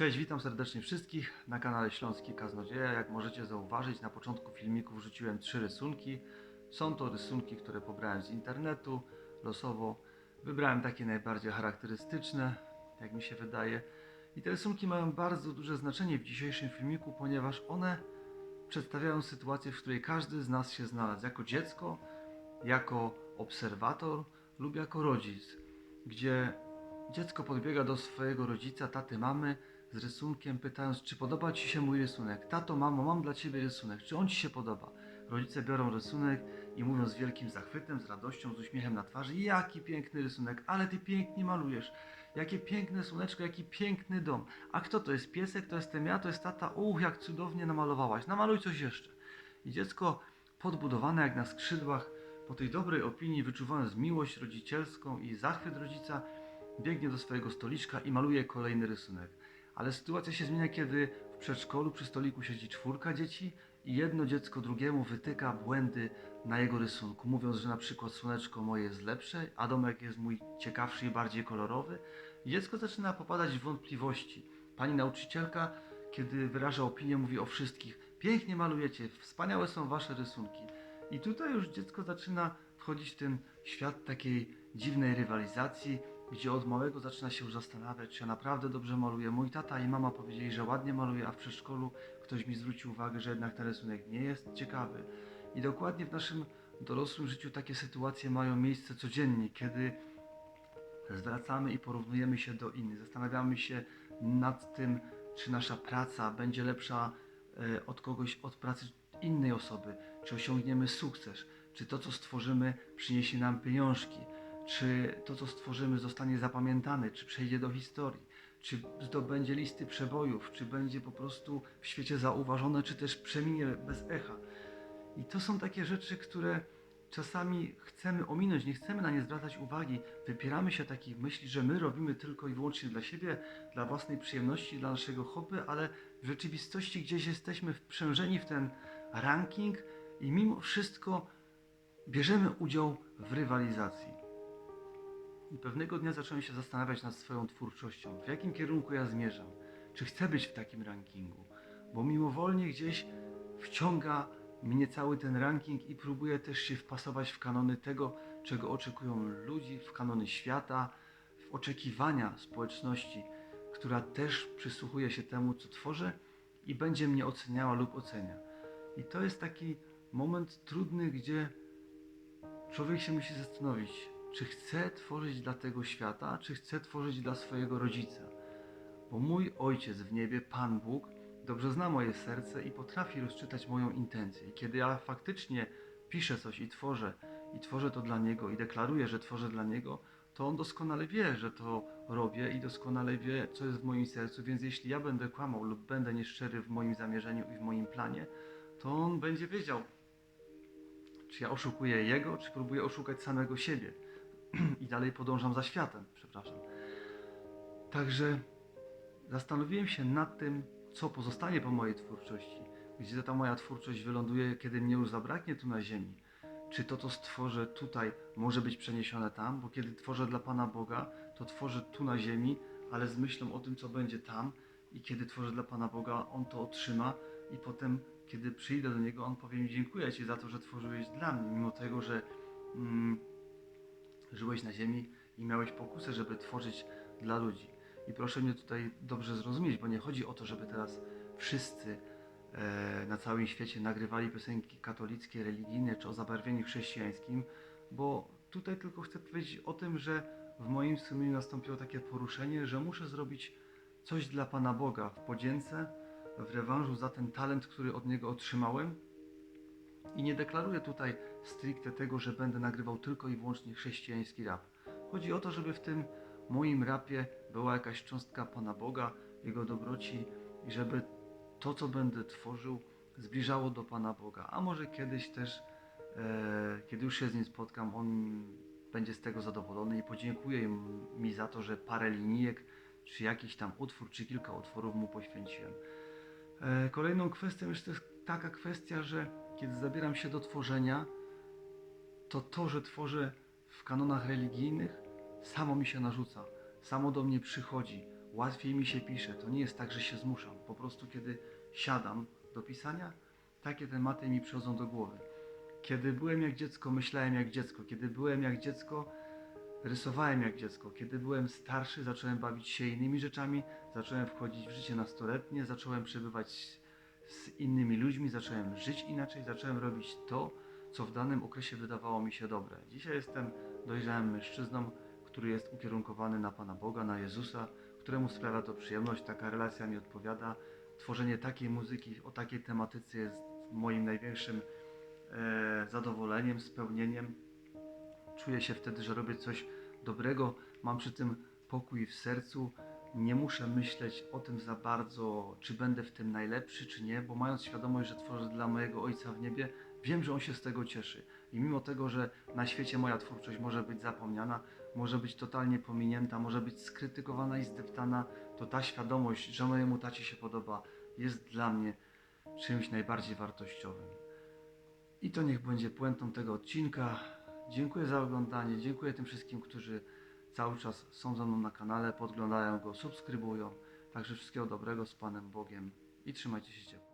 Cześć, witam serdecznie wszystkich na kanale Śląski Kaznodzieja. Jak możecie zauważyć, na początku filmiku wrzuciłem trzy rysunki. Są to rysunki, które pobrałem z internetu, losowo. Wybrałem takie najbardziej charakterystyczne, jak mi się wydaje. I te rysunki mają bardzo duże znaczenie w dzisiejszym filmiku, ponieważ one przedstawiają sytuację, w której każdy z nas się znalazł. Jako dziecko, jako obserwator lub jako rodzic, gdzie dziecko podbiega do swojego rodzica, taty, mamy, z rysunkiem, pytając, czy podoba Ci się mój rysunek. Tato, mamo, mam dla Ciebie rysunek, czy on Ci się podoba? Rodzice biorą rysunek i mówią z wielkim zachwytem, z radością, z uśmiechem na twarzy, jaki piękny rysunek, ale Ty pięknie malujesz. Jakie piękne słoneczko, jaki piękny dom. A kto to jest? Piesek? To jestem ja? To jest tata? Uch, jak cudownie namalowałaś. Namaluj coś jeszcze. I dziecko podbudowane jak na skrzydłach, po tej dobrej opinii, wyczuwając miłość rodzicielską i zachwyt rodzica, biegnie do swojego stoliczka i maluje kolejny rysunek. Ale sytuacja się zmienia, kiedy w przedszkolu przy stoliku siedzi czwórka dzieci i jedno dziecko drugiemu wytyka błędy na jego rysunku, mówiąc, że na przykład słoneczko moje jest lepsze, a domek jest mój ciekawszy i bardziej kolorowy. I dziecko zaczyna popadać w wątpliwości. Pani nauczycielka, kiedy wyraża opinię, mówi o wszystkich: pięknie malujecie, wspaniałe są wasze rysunki. I tutaj już dziecko zaczyna wchodzić w ten świat takiej dziwnej rywalizacji, gdzie od małego zaczyna się już zastanawiać, czy ja naprawdę dobrze maluję. Mój tata i mama powiedzieli, że ładnie maluję, a w przedszkolu ktoś mi zwrócił uwagę, że jednak ten rysunek nie jest ciekawy. I dokładnie w naszym dorosłym życiu takie sytuacje mają miejsce codziennie, kiedy zwracamy i porównujemy się do innych. Zastanawiamy się nad tym, czy nasza praca będzie lepsza e, od kogoś, od pracy innej osoby, czy osiągniemy sukces, czy to, co stworzymy, przyniesie nam pieniążki, czy to, co stworzymy, zostanie zapamiętane, czy przejdzie do historii, czy zdobędzie listy przebojów, czy będzie po prostu w świecie zauważone, czy też przeminie bez echa. I to są takie rzeczy, które czasami chcemy ominąć, nie chcemy na nie zwracać uwagi. Wypieramy się takich myśli, że my robimy tylko i wyłącznie dla siebie, dla własnej przyjemności, dla naszego hobby, ale w rzeczywistości gdzieś jesteśmy wprzężeni w ten ranking i mimo wszystko bierzemy udział w rywalizacji. I pewnego dnia zacząłem się zastanawiać nad swoją twórczością, w jakim kierunku ja zmierzam, czy chcę być w takim rankingu, bo mimowolnie gdzieś wciąga mnie cały ten ranking i próbuję też się wpasować w kanony tego, czego oczekują ludzi, w kanony świata, w oczekiwania społeczności, która też przysłuchuje się temu, co tworzę i będzie mnie oceniała lub ocenia. I to jest taki moment trudny, gdzie człowiek się musi zastanowić, czy chce tworzyć dla tego świata, czy chce tworzyć dla swojego rodzica. Bo mój ojciec w niebie, Pan Bóg, dobrze zna moje serce i potrafi rozczytać moją intencję. I kiedy ja faktycznie piszę coś i tworzę, i tworzę to dla niego, i deklaruję, że tworzę dla niego, to on doskonale wie, że to robię i doskonale wie, co jest w moim sercu. Więc jeśli ja będę kłamał lub będę nieszczery w moim zamierzeniu i w moim planie, to on będzie wiedział, czy ja oszukuję jego, czy próbuję oszukać samego siebie. I dalej podążam za światem, przepraszam. Także zastanowiłem się nad tym, co pozostanie po mojej twórczości. Gdzie ta moja twórczość wyląduje, kiedy mnie już zabraknie tu na ziemi. Czy to, co stworzę tutaj, może być przeniesione tam? Bo kiedy tworzę dla Pana Boga, to tworzę tu na ziemi, ale z myślą o tym, co będzie tam. I kiedy tworzę dla Pana Boga, On to otrzyma i potem, kiedy przyjdę do Niego, On powie mi dziękuję Ci za to, że tworzyłeś dla mnie, mimo tego, że mm, żyłeś na ziemi i miałeś pokusę, żeby tworzyć dla ludzi. I proszę mnie tutaj dobrze zrozumieć, bo nie chodzi o to, żeby teraz wszyscy e, na całym świecie nagrywali piosenki katolickie, religijne czy o zabarwieniu chrześcijańskim, bo tutaj tylko chcę powiedzieć o tym, że w moim sumieniu nastąpiło takie poruszenie, że muszę zrobić coś dla Pana Boga w podzięce, w rewanżu za ten talent, który od Niego otrzymałem. I nie deklaruję tutaj stricte tego, że będę nagrywał tylko i wyłącznie chrześcijański rap. Chodzi o to, żeby w tym moim rapie była jakaś cząstka Pana Boga, Jego dobroci i żeby to, co będę tworzył, zbliżało do Pana Boga. A może kiedyś też, e, kiedy już się z Nim spotkam, On będzie z tego zadowolony i podziękuje mi za to, że parę linijek, czy jakiś tam utwór, czy kilka utworów Mu poświęciłem. E, Kolejną kwestią jest też taka kwestia, że kiedy zabieram się do tworzenia, to to, że tworzę w kanonach religijnych, samo mi się narzuca, samo do mnie przychodzi. łatwiej mi się pisze. To nie jest tak, że się zmuszam. Po prostu kiedy siadam do pisania, takie tematy mi przychodzą do głowy. Kiedy byłem jak dziecko, myślałem jak dziecko. Kiedy byłem jak dziecko, rysowałem jak dziecko. Kiedy byłem starszy, zacząłem bawić się innymi rzeczami, zacząłem wchodzić w życie nastoletnie, zacząłem przebywać z innymi ludźmi, zacząłem żyć inaczej, zacząłem robić to, co w danym okresie wydawało mi się dobre. Dzisiaj jestem dojrzałym mężczyzną, który jest ukierunkowany na Pana Boga, na Jezusa, któremu sprawia to przyjemność, taka relacja mi odpowiada. Tworzenie takiej muzyki o takiej tematyce jest moim największym e, zadowoleniem, spełnieniem. Czuję się wtedy, że robię coś dobrego, mam przy tym pokój w sercu. Nie muszę myśleć o tym za bardzo, czy będę w tym najlepszy, czy nie, bo mając świadomość, że tworzę dla mojego Ojca w niebie, wiem, że On się z tego cieszy. I mimo tego, że na świecie moja twórczość może być zapomniana, może być totalnie pominięta, może być skrytykowana i zdeptana, to ta świadomość, że mojemu tacie się podoba, jest dla mnie czymś najbardziej wartościowym. I to niech będzie puentą tego odcinka. Dziękuję za oglądanie, dziękuję tym wszystkim, którzy cały czas są ze mną na kanale, podglądają go, subskrybują. Także wszystkiego dobrego z Panem Bogiem i trzymajcie się ciepło.